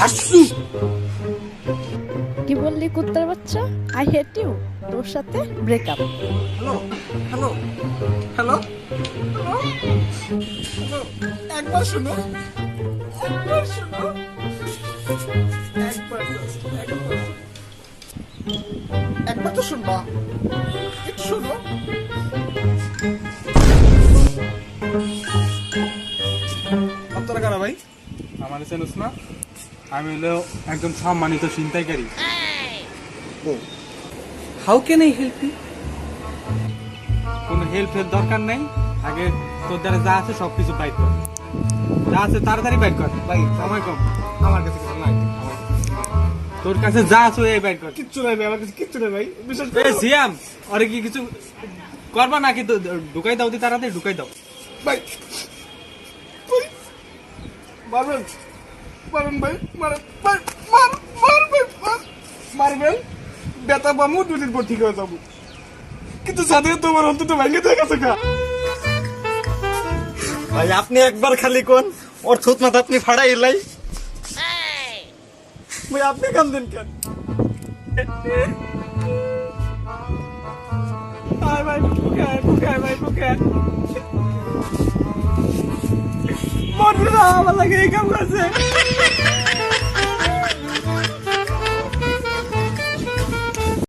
হাসু কি বললি কুত্তার বাচ্চা? আই হেট ইউ তোর সাথে ব্রেকআপ হ্যালো হ্যালো হ্যালো একবার শুনো একবার শুনো একবার তো শুনবা। একটু শুনো। আপনারা কারা ভাই? আমার চেনস না আমি হলো একদম সম্মানিত ছিনতাইকারী। How can I help you কোনো হেল্পের দরকার নেই। আগে তোর দ্বারা যা আছে সব কিছু বাইর কর। যা আছে তাড়াতাড়ি বাইর কর। ভাই সময় কম। আমার কাছে কিছু নাই। তোর কাছে যা আছে এই বাইর কর। কিচ্ছু নাই ভাই আমার কাছে কিচ্ছু নাই ভাই। বিশেষ এ সিয়াম আরে কি কিছু করবা নাকি? তো ঢুকাই দাও দি তাড়াতাড়ি ঢুকাই দাও। ভাই, মারবেন মারবেন ভাই মারেন ভাই মার মার ভাই মারবেন বেতা পামু দুদিন পর ঠিক হয়ে যাব। কিন্তু সাথে তোমার অন্তত ভেঙে দিয়ে গেছে ভাই আপনি একবার খালি কোন? ওর থুত মাথা আপনি ফাড়াই লাই। ভাই আপনি কান্দেন কেন? ভাই বুকায় বুকায় ভাই বুকায় মরবি না আমার লাগে এই কাম করছে।